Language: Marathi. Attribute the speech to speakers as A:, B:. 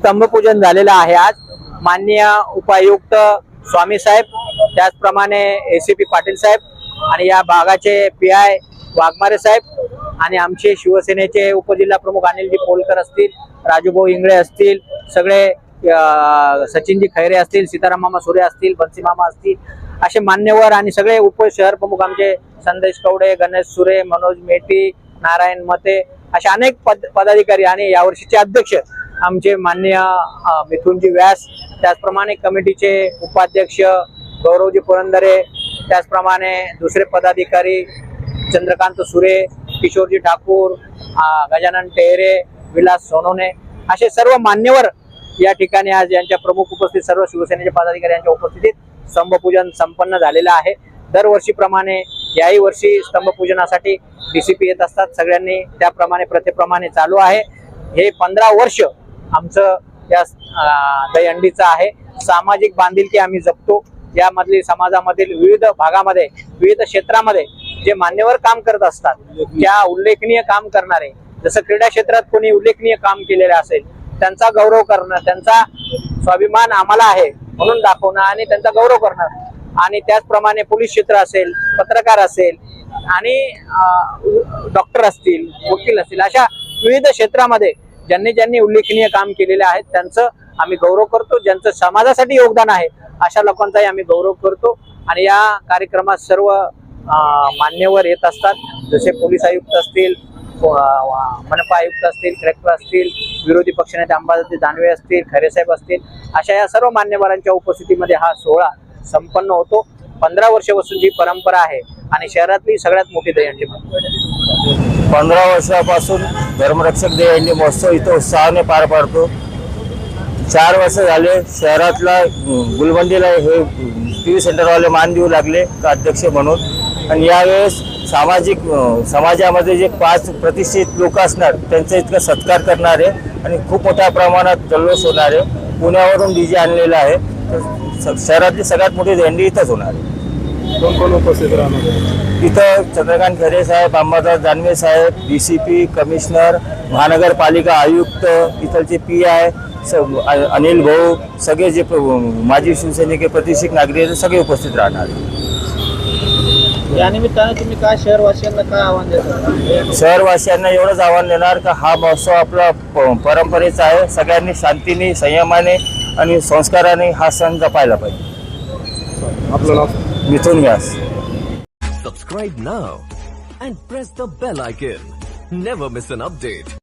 A: स्तंभपूजन झालेलं आहे आज. माननीय उपायुक्त स्वामी साहेब त्याचप्रमाणे ए सी पी पाटील साहेब आणि या भागाचे पी आय वाघमारे साहेब आणि आमचे शिवसेनेचे उपजिल्हा प्रमुख अनिलजी पोलकर असतील राजूभाऊ इंगळे असतील सगळे सचिनजी खैरे असतील सीताराम मामा सुरे असतील बन्सी मामा असतील असे मान्यवर आणि सगळे उप शहर प्रमुख आमचे संदेश कवडे गणेश सुरे मनोज मेटी नारायण मते असे अनेक पद पदाधिकारी आणि यावर्षीचे अध्यक्ष आमचे माननीय मिथुनजी व्यास त्याचप्रमाणे कमिटीचे उपाध्यक्ष गौरवजी पुरंदरे त्याचप्रमाणे दुसरे पदाधिकारी चंद्रकांत सुरे किशोरजी ठाकूर गजानन टेहरे विलास सोनोने असे सर्व मान्यवर या ठिकाणी आज यांच्या प्रमुख उपस्थित सर्व शिवसेनेचे पदाधिकारी यांच्या उपस्थितीत स्तंभपूजन संपन्न झालेलं आहे. दरवर्षीप्रमाणे याही वर्षी स्तंभपूजनासाठी डी सी पी येत असतात. सगळ्यांनी त्याप्रमाणे प्रथेप्रमाणे चालू आहे. हे पंधरा वर्ष आमचं या अं, दहीहंडीचं आहे. सामाजिक बांधिलकी आम्ही जपतो. यामधली समाजामधील विविध भागामध्ये विविध क्षेत्रामध्ये जे मान्यवर काम करत असतात त्या उल्लेखनीय काम करणारे जसं क्रीडा क्षेत्रात कोणी उल्लेखनीय काम केलेलं असेल त्यांचा गौरव करणं त्यांचा स्वाभिमान आम्हाला आहे म्हणून दाखवणं आणि त्यांचा गौरव करणं. आणि त्याचप्रमाणे पोलीस क्षेत्र असेल पत्रकार असेल आणि डॉक्टर असतील वकील असतील अशा विविध क्षेत्रामध्ये ज्यांनी ज्यांनी उल्लेखनीय काम केलेले आहेत त्यांचं आम्ही गौरव करतो ज्यांचं समाजासाठी योगदान आहे अशा लोकांचाही आम्ही गौरव करतो. आणि या कार्यक्रमात सर्व मान्यवर येत असतात. जसे पोलीस आयुक्त असतील मनपा आयुक्त असतील कलेक्टर असतील विरोधी पक्षनेते अंबादास दानवे असतील खरेसाहेब असतील अशा या सर्व मान्यवरांच्या उपस्थितीमध्ये हा सोहळा संपन्न होतो. पंधरा वर्षापासून जी परंपरा आहे आणि शहरातली सगळ्यात मोठी दहीहंडी
B: पंधरा वर्षापासून धर्मरक्षक दहीहंडी महोत्सव इथं उत्साहाने पार पाडतो. चार वर्ष झाले शहरातला गुलबंदीला हे टी व्ही सेंटरवाले मान देऊ लागले का अध्यक्ष म्हणून. आणि यावेळेस सामाजिक समाजामध्ये जे पाच प्रतिष्ठित लोक असणार त्यांचा इतका सत्कार करणारे आणि खूप मोठ्या प्रमाणात जल्लोष होणारे पुण्यावरून डी जे आणलेला आहे. तर स- शहरातली सगळ्यात मोठी झेंडी इथंच होणार आहे.
C: कोण कोण उपस्थित राहणार?
B: इथं चंद्रकांत खरे साहेब अंबादास दानवे साहेब डी सी पी कमिशनर महानगरपालिका आयुक्त इथलचे पी आय अनिल भाऊ सगळे जे माजी शिवसैनिक प्रतिष्ठित नागरिक आहेत, सगळे उपस्थित राहणार.
A: या निमित्तानं तुम्ही काय शहरवासियांना काय आव्हान देता?
B: शहरवासियांना एवढंच आव्हान देणार का हा महोत्सव आपला प- परंपरेचा आहे. सगळ्यांनी शांतीने संयमाने आणि संस्काराने हा सण जपायला पाहिजे.
C: आपलं
B: মিথুন গাছ
D: Subscribe now and press the bell icon. Never miss an update.